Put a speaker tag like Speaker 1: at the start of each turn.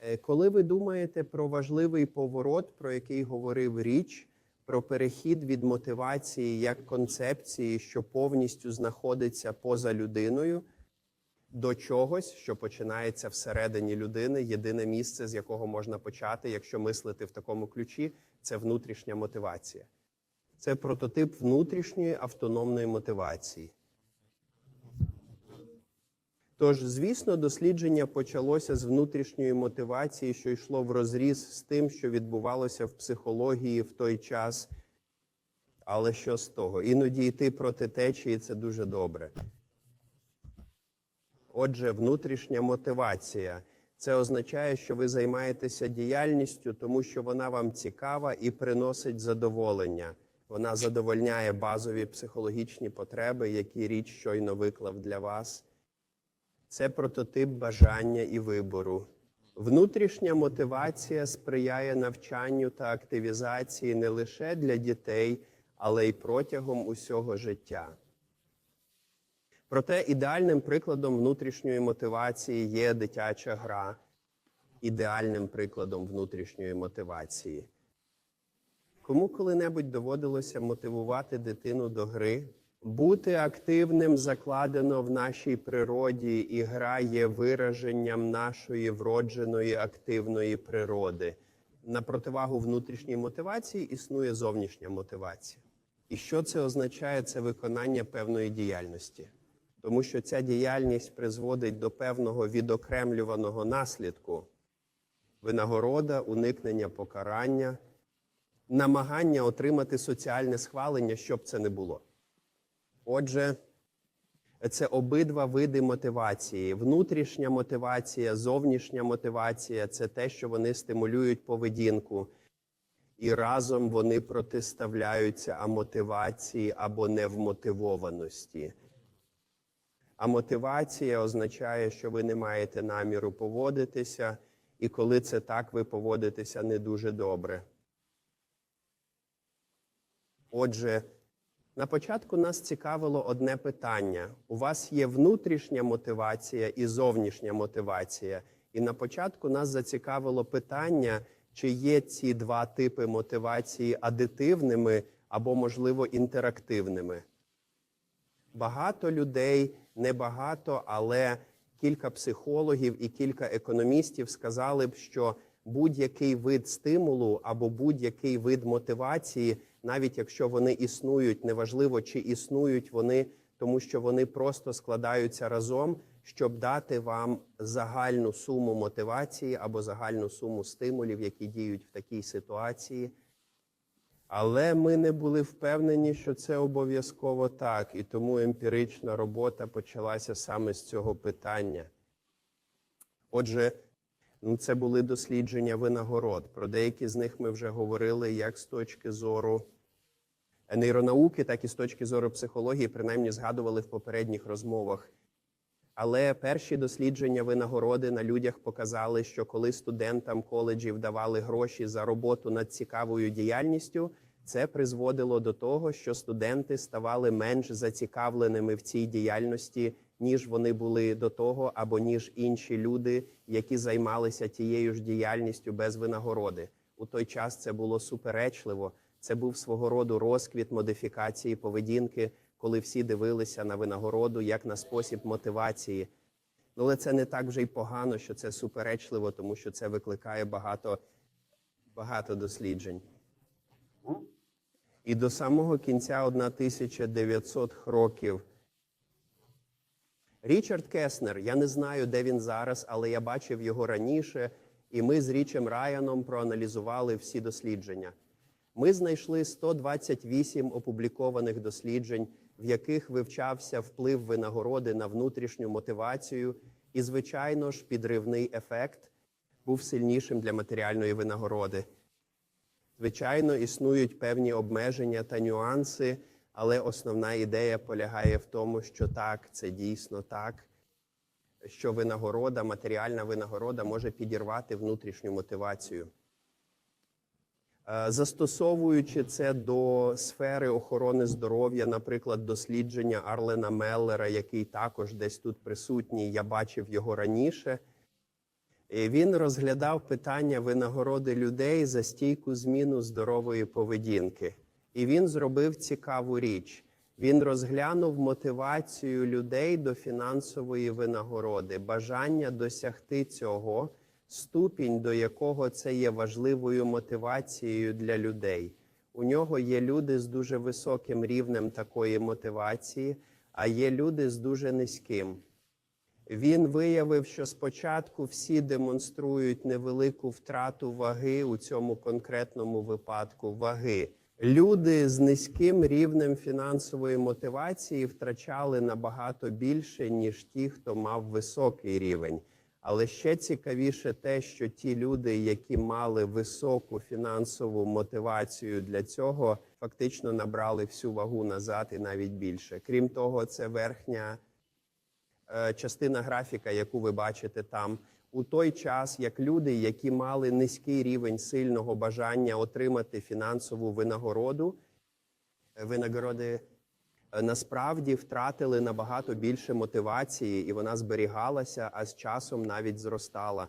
Speaker 1: Е, Коли ви думаєте про важливий поворот, про який говорив річ, про перехід від мотивації як концепції, що повністю знаходиться поза людиною, до чогось, що починається всередині людини, єдине місце, з якого можна почати, якщо мислити в такому ключі, це внутрішня мотивація. Це прототип внутрішньої автономної мотивації. Тож, звісно, дослідження почалося з внутрішньої мотивації, що йшло в розріз з тим, що відбувалося в психології в той час. Але що з того? Іноді йти проти течії це дуже добре. Отже, внутрішня мотивація це означає, що ви займаєтеся діяльністю, тому що вона вам цікава і приносить задоволення. Вона задовольняє базові психологічні потреби, які річ щойно виклав для вас. Це прототип бажання і вибору. Внутрішня мотивація сприяє навчанню та активізації не лише для дітей, але й протягом усього життя. Проте ідеальним прикладом внутрішньої мотивації є дитяча гра, ідеальним прикладом внутрішньої мотивації. Кому коли-небудь доводилося мотивувати дитину до гри? Бути активним закладено в нашій природі, і гра є вираженням нашої вродженої активної природи. На противагу внутрішній мотивації існує зовнішня мотивація. І що це означає? Це виконання певної діяльності. Тому що ця діяльність призводить до певного відокремлюваного наслідку винагорода, уникнення покарання, намагання отримати соціальне схвалення, щоб це не було. Отже, це обидва види мотивації. Внутрішня мотивація, зовнішня мотивація це те, що вони стимулюють поведінку, і разом вони протиставляються амотивації або невмотивованості. А мотивація означає, що ви не маєте наміру поводитися, і коли це так, ви поводитеся не дуже добре. Отже, на початку нас цікавило одне питання. У вас є внутрішня мотивація і зовнішня мотивація. І на початку нас зацікавило питання, чи є ці два типи мотивації адитивними або, можливо, інтерактивними. Багато людей, небагато, але кілька психологів і кілька економістів сказали б, що будь-який вид стимулу або будь-який вид мотивації, навіть якщо вони існують, неважливо чи існують вони, тому що вони просто складаються разом, щоб дати вам загальну суму мотивації або загальну суму стимулів, які діють в такій ситуації. Але ми не були впевнені, що це обов'язково так, і тому емпірична робота почалася саме з цього питання. Отже, це були дослідження винагород. Про деякі з них ми вже говорили як з точки зору нейронауки, так і з точки зору психології, принаймні згадували в попередніх розмовах. Але перші дослідження винагороди на людях показали, що коли студентам коледжів давали гроші за роботу над цікавою діяльністю, це призводило до того, що студенти ставали менш зацікавленими в цій діяльності, ніж вони були до того, або ніж інші люди, які займалися тією ж діяльністю без винагороди. У той час це було суперечливо. Це був свого роду розквіт модифікації поведінки, коли всі дивилися на винагороду як на спосіб мотивації. Ну, але це не так вже й погано, що це суперечливо, тому що це викликає багато, багато досліджень. І до самого кінця 1900 років. Річард Кеснер, я не знаю, де він зараз, але я бачив його раніше, і ми з Річем Раяном проаналізували всі дослідження. Ми знайшли 128 опублікованих досліджень, в яких вивчався вплив винагороди на внутрішню мотивацію, і, звичайно ж, підривний ефект був сильнішим для матеріальної винагороди. Звичайно, існують певні обмеження та нюанси, але основна ідея полягає в тому, що так, це дійсно так, що винагорода, матеріальна винагорода може підірвати внутрішню мотивацію. Е, Застосовуючи це до сфери охорони здоров'я, наприклад, дослідження Арлена Меллера, який також десь тут присутній, я бачив його раніше. Він розглядав питання винагороди людей за стійку зміну здорової поведінки. І він зробив цікаву річ. Він розглянув мотивацію людей до фінансової винагороди, бажання досягти цього, ступінь, до якого це є важливою мотивацією для людей. У нього є люди з дуже високим рівнем такої мотивації, а є люди з дуже низьким. Він виявив, що спочатку всі демонструють невелику втрату ваги у цьому конкретному випадку ваги. Люди з низьким рівнем фінансової мотивації втрачали набагато більше, ніж ті, хто мав високий рівень. Але ще цікавіше те, що ті люди, які мали високу фінансову мотивацію для цього, фактично набрали всю вагу назад і навіть більше. Крім того, це верхня е, частина графіка, яку ви бачите там, у той час, як люди, які мали низький рівень сильного бажання отримати фінансову винагороду, винагороди е, насправді втратили набагато більше мотивації, і вона зберігалася, а з часом навіть зростала.